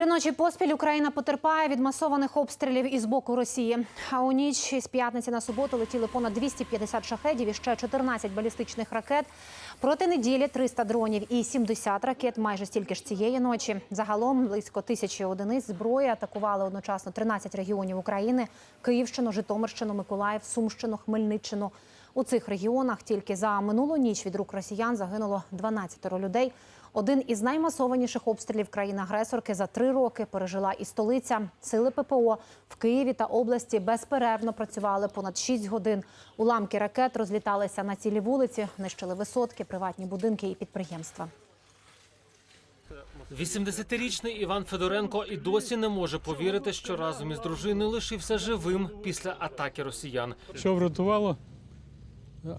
Три Ночі поспіль Україна потерпає від масованих обстрілів із боку Росії. А у ніч із п'ятниці на суботу летіли понад 250 шахедів і ще 14 балістичних ракет. Проти неділі 300 дронів і 70 ракет. Майже стільки ж цієї ночі. Загалом близько тисячі одиниць зброї атакували одночасно 13 регіонів України: Київщину, Житомирщину, Миколаїв, Сумщину, Хмельниччину. У цих регіонах тільки за минулу ніч від рук росіян загинуло 12 людей. Один із наймасованіших обстрілів країни-агресорки за три роки пережила і столиця. Сили ППО в Києві та області безперервно працювали понад 6 годин. Уламки ракет розліталися на цілі вулиці, нищили висотки, приватні будинки і підприємства. 80-річний Іван Федоренко і досі не може повірити, що разом із дружиною лишився живим після атаки росіян. Що врятувало?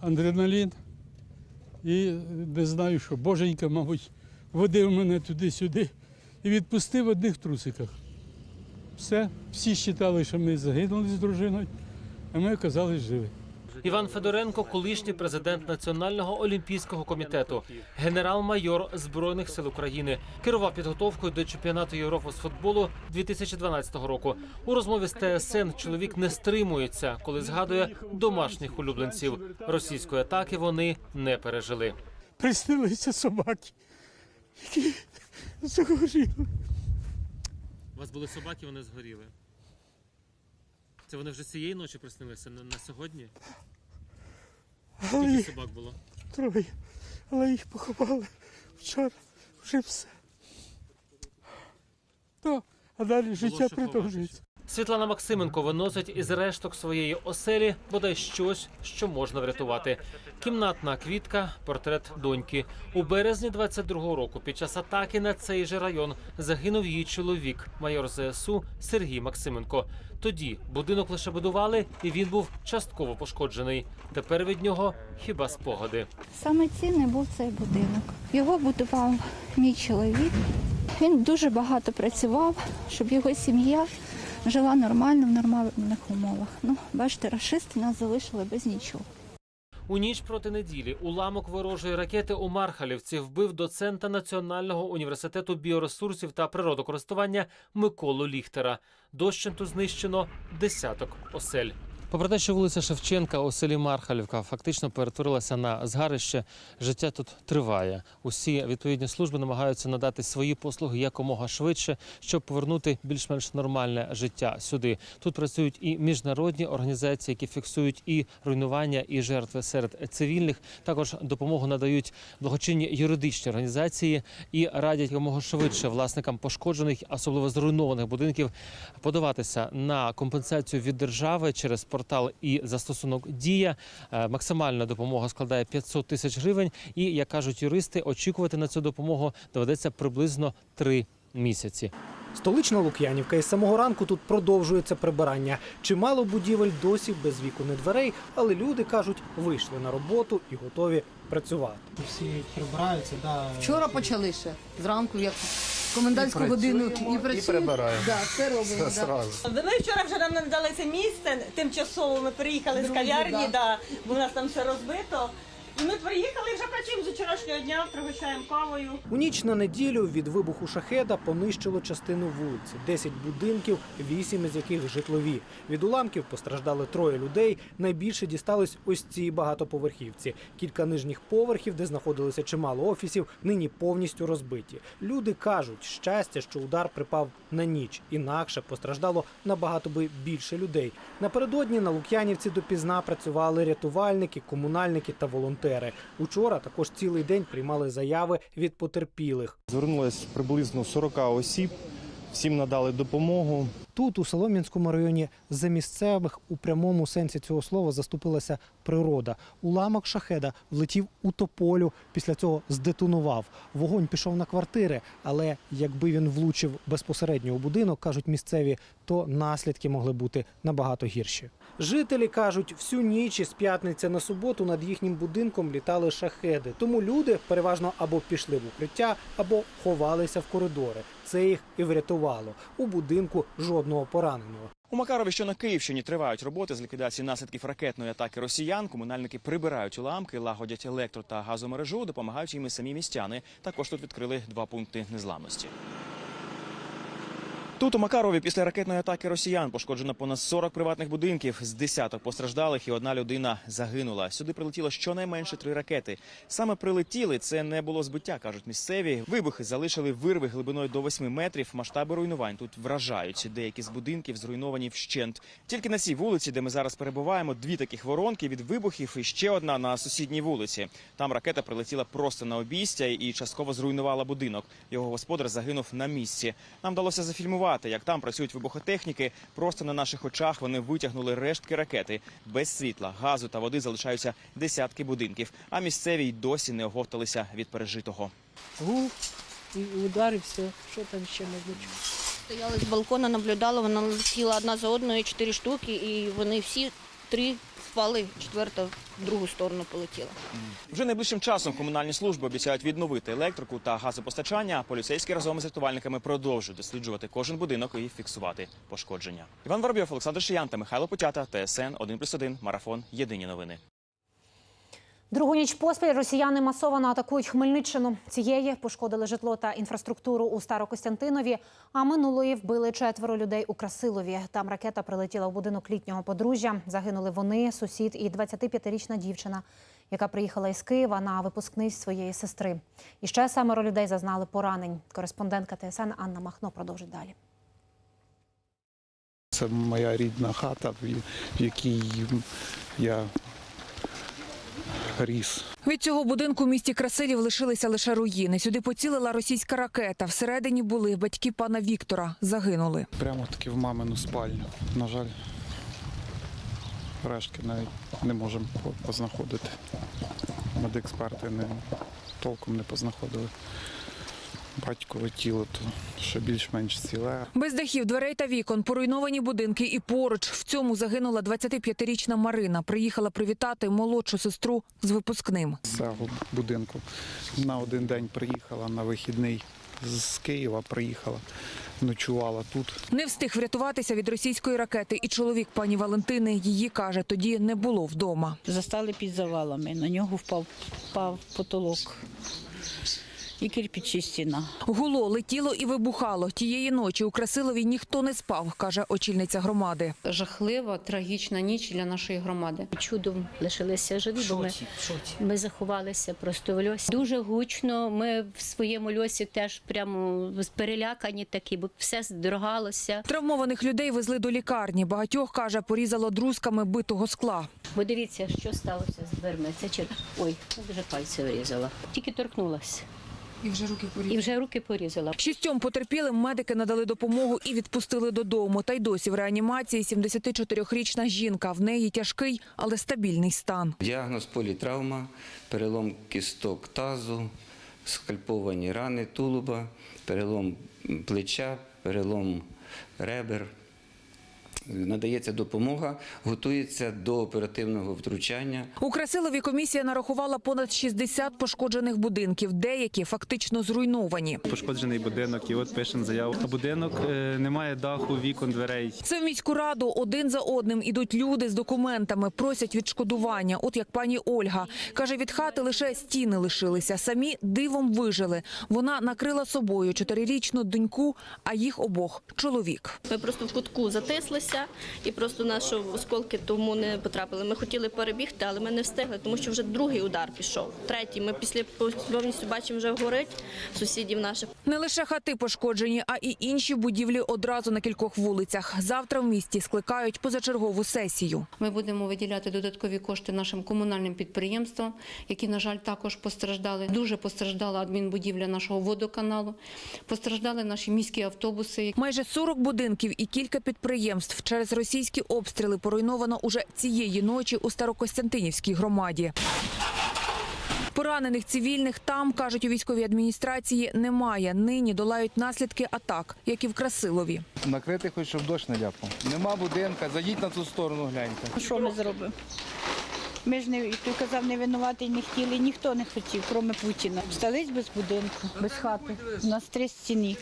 Адреналін. І не знаю, що боженька, мабуть, водив мене туди-сюди і відпустив в одних трусиках. Все, всі вважали, що ми загинули з дружиною, а ми оказались живі. Іван Федоренко, колишній президент Національного олімпійського комітету, генерал-майор збройних сил України, керував підготовкою до чемпіонату Європи з футболу 2012 року. У розмові з ТСН чоловік не стримується, коли згадує домашніх улюбленців. Російської атаки вони не пережили. Приснилися собаки, які загоріли. У вас були собаки, вони згоріли. Це вони вже цієї ночі приснилися на, на сьогодні? Їх собак було? троє. Але їх поховали вчора. Вже все. То, а далі життя продовжується. Світлана Максименко виносить із решток своєї оселі бодай щось, що можна врятувати. Кімнатна квітка, портрет доньки. У березні 22-го року під час атаки на цей же район загинув її чоловік, майор ЗСУ Сергій Максименко. Тоді будинок лише будували, і він був частково пошкоджений. Тепер від нього хіба спогади. Саме цінний був цей будинок. Його будував мій чоловік. Він дуже багато працював, щоб його сім'я жила нормально в нормальних умовах. Ну, бачите, рашисти нас залишили без нічого. У ніч проти неділі уламок ворожої ракети у Мархалівці вбив доцента Національного університету біоресурсів та природокористування Миколу Ліхтера. Дощенту знищено десяток осель. Попри те, що вулиця Шевченка у селі Мархалівка фактично перетворилася на згарище, життя тут триває. Усі відповідні служби намагаються надати свої послуги якомога швидше, щоб повернути більш-менш нормальне життя сюди. Тут працюють і міжнародні організації, які фіксують і руйнування, і жертви серед цивільних. Також допомогу надають благочинні юридичні організації і радять якомога швидше власникам пошкоджених, особливо зруйнованих будинків, подаватися на компенсацію від держави через портал і застосунок Дія. Е, Максимальна допомога складає 500 тисяч гривень. І як кажуть юристи, очікувати на цю допомогу доведеться приблизно три місяці. Столична Лук'янівка із самого ранку тут продовжується прибирання. Чимало будівель досі без вікон і дверей, але люди кажуть, вийшли на роботу і готові працювати. Всі прибираються, да. Вчора почали ще зранку, як комендантську годину і працюємо. Да, все робимо. Да. Ми вчора вже нам надали це місце. Тимчасово ми приїхали з кав'ярні, да. бо у нас там все розбито. І ми приїхали вже працюємо з вчорашнього дня, пригощаємо кавою. У ніч на неділю від вибуху шахеда понищило частину вулиці. 10 будинків, 8 із яких житлові. Від уламків постраждали троє людей. Найбільше дістались ось цій багатоповерхівці. Кілька нижніх поверхів, де знаходилося чимало офісів, нині повністю розбиті. Люди кажуть, щастя, що удар припав на ніч. Інакше постраждало набагато би більше людей. Напередодні на Лук'янівці допізна працювали рятувальники, комунальники та волонтери. Учора також цілий день приймали заяви від потерпілих. Звернулось приблизно 40 осіб, всім надали допомогу. Тут, у Солом'янському районі, за місцевих у прямому сенсі цього слова заступилася природа. Уламок шахеда влетів у тополю, після цього здетонував. Вогонь пішов на квартири, але якби він влучив безпосередньо у будинок, кажуть місцеві, то наслідки могли бути набагато гірші. Жителі кажуть, всю ніч із п'ятниці на суботу над їхнім будинком літали шахеди. Тому люди переважно або пішли в укриття, або ховалися в коридори. Це їх і врятувало. У будинку жодного пораненого. У Макарові, що на Київщині, тривають роботи з ліквідації наслідків ракетної атаки росіян. Комунальники прибирають уламки, лагодять електро та газомережу, допомагають їм і самі містяни. Також тут відкрили два пункти незламності. Тут у Макарові після ракетної атаки росіян пошкоджено понад 40 приватних будинків. З десяток постраждалих і одна людина загинула. Сюди прилетіло щонайменше три ракети. Саме прилетіли це не було збиття, кажуть місцеві. Вибухи залишили вирви глибиною до 8 метрів. Масштаби руйнувань тут вражають. Деякі з будинків зруйновані вщент. Тільки на цій вулиці, де ми зараз перебуваємо, дві таких воронки від вибухів і ще одна на сусідній вулиці. Там ракета прилетіла просто на обійстя і частково зруйнувала будинок. Його господар загинув на місці. Нам вдалося зафільмувати, як там працюють вибухотехніки. Просто на наших очах вони витягнули рештки ракети. Без світла, газу та води залишаються десятки будинків. А місцеві й досі не оговталися від пережитого. гук і удар, і все. Що там ще не бачу. Стояли з балкона, наблюдали, вона летіла одна за одною, чотири штуки, і вони всі три впали, четверта в другу сторону полетіла. Вже найближчим часом комунальні служби обіцяють відновити електрику та газопостачання. а Поліцейські разом із рятувальниками продовжують досліджувати кожен будинок і фіксувати пошкодження. Іван Воробйов, Олександр Шиян та Михайло Потята, ТСН 1+,1, Марафон. Єдині новини. Другу ніч поспіль росіяни масово атакують Хмельниччину. Цієї пошкодили житло та інфраструктуру у Старокостянтинові, а минулої вбили четверо людей у Красилові. Там ракета прилетіла в будинок літнього подружжя. Загинули вони, сусід і 25-річна дівчина, яка приїхала із Києва на випускний своєї сестри. І ще семеро людей зазнали поранень. Кореспондентка ТСН Анна Махно продовжить далі. Це моя рідна хата, в якій я ріс. Від цього будинку в місті Красилів лишилися лише руїни. Сюди поцілила російська ракета. Всередині були батьки пана Віктора. Загинули. Прямо таки в мамину спальню. На жаль, решки навіть не можемо познаходити. Медексперти не, толком не познаходили. Батькове тіло, то ще більш-менш ціле. Без дахів, дверей та вікон, поруйновані будинки і поруч. В цьому загинула 25-річна Марина. Приїхала привітати молодшу сестру з випускним. З цього будинку на один день приїхала на вихідний з Києва, приїхала, ночувала тут. Не встиг врятуватися від російської ракети. І чоловік пані Валентини її каже, тоді не було вдома. Застали під завалами. На нього впав, впав потолок. І кирпичі стіна. Гуло, летіло і вибухало. Тієї ночі у Красилові ніхто не спав, каже очільниця громади. Жахлива, трагічна ніч для нашої громади. Чудом лишилися живі, бо ми, ми заховалися просто в льосі. Дуже гучно. Ми в своєму льосі теж прямо перелякані такі, бо все здрогалося. Травмованих людей везли до лікарні. Багатьох, каже, порізало друзками битого скла. Бо дивіться, що сталося з дверми. Це чи ой, вже пальці вирізала. Тільки торкнулася. І вже руки порізала. І вже руки порізала. Шістьом потерпілим медики надали допомогу і відпустили додому. Та й досі в реанімації 74-річна жінка. В неї тяжкий, але стабільний стан. Діагноз політравма, перелом кісток тазу, скальповані рани тулуба, перелом плеча, перелом ребер. Надається допомога, готується до оперативного втручання. У Красилові комісія нарахувала понад 60 пошкоджених будинків. Деякі фактично зруйновані. Пошкоджений будинок, і от пишемо заяву. А будинок е, немає даху, вікон, дверей. Це в міську раду один за одним ідуть люди з документами, просять відшкодування. От як пані Ольга каже, від хати лише стіни лишилися. Самі дивом вижили. Вона накрила собою чотирирічну доньку, а їх обох чоловік. Ми просто в кутку затислися і просто наші осколки тому не потрапили. Ми хотіли перебігти, але ми не встигли, тому що вже другий удар пішов. Третій. Ми після повністю бачимо, вже горить сусідів наших. Не лише хати пошкоджені, а і інші будівлі одразу на кількох вулицях. Завтра в місті скликають позачергову сесію. Ми будемо виділяти додаткові кошти нашим комунальним підприємствам, які, на жаль, також постраждали. Дуже постраждала адмінбудівля нашого водоканалу. Постраждали наші міські автобуси. Майже 40 будинків і кілька підприємств через російські обстріли поруйновано уже цієї ночі у Старокостянтинівській громаді. Поранених цивільних там, кажуть у військовій адміністрації, немає. Нині долають наслідки атак, як і в Красилові. Накрити хоч щоб дощ не ляпав. Нема будинка, зайдіть на ту сторону, гляньте. Що ми зробимо? Ми ж не той казав, не винуватий, не хотіли, ніхто не хотів, крім Путіна. Стались без будинку, без хати. У нас три стіни,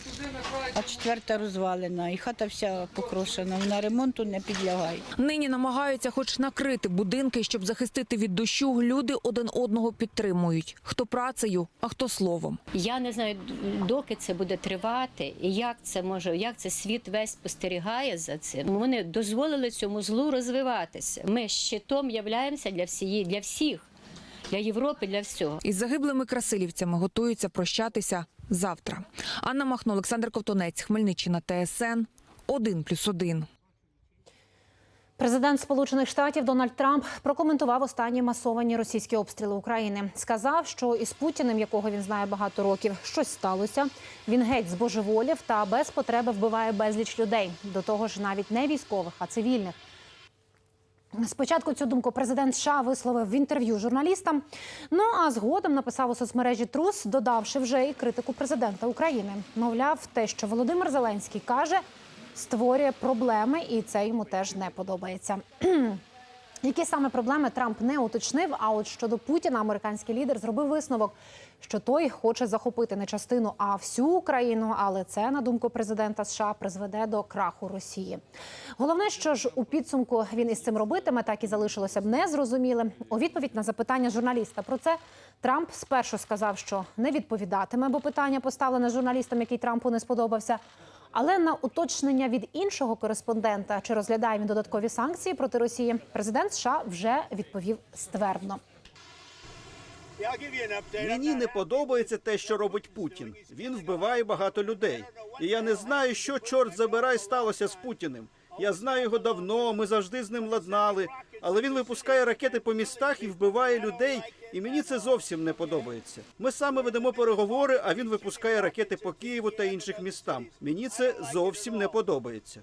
а четверта розвалена, і хата вся покрошена. Вона ремонту не підлягає. Нині намагаються хоч накрити будинки, щоб захистити від дощу. Люди один одного підтримують. Хто працею, а хто словом. Я не знаю, доки це буде тривати, і як це може, як це світ весь спостерігає за цим. Вони дозволили цьому злу розвиватися. Ми щитом являємося для всієї, для всіх, для Європи, для всього. Із загиблими красилівцями готуються прощатися завтра. Анна Махно, Олександр Ковтунець, Хмельниччина, ТСН 1+,1. Президент Сполучених Штатів Дональд Трамп прокоментував останні масовані російські обстріли України. Сказав, що із Путіним, якого він знає багато років, щось сталося. Він геть збожеволів та без потреби вбиває безліч людей. До того ж, навіть не військових, а цивільних. Спочатку цю думку президент США висловив в інтерв'ю журналістам. Ну а згодом написав у соцмережі Трус, додавши вже і критику президента України. Мовляв, те, що Володимир Зеленський каже, створює проблеми, і це йому теж не подобається. Які саме проблеми Трамп не уточнив? А от щодо Путіна, американський лідер зробив висновок, що той хоче захопити не частину, а всю Україну. Але це, на думку президента США, призведе до краху Росії. Головне, що ж у підсумку він із цим робитиме, так і залишилося б незрозумілим. У відповідь на запитання журналіста про це Трамп спершу сказав, що не відповідатиме, бо питання поставлене журналістам, який Трампу не сподобався. Але на уточнення від іншого кореспондента, чи розглядає він додаткові санкції проти Росії, президент США вже відповів ствердно. Мені не подобається те, що робить Путін. Він вбиває багато людей. І я не знаю, що чорт забирай сталося з Путіним. Я знаю його давно, ми завжди з ним ладнали. Але він випускає ракети по містах і вбиває людей. І мені це зовсім не подобається. Ми саме ведемо переговори, а він випускає ракети по Києву та інших містам. Мені це зовсім не подобається.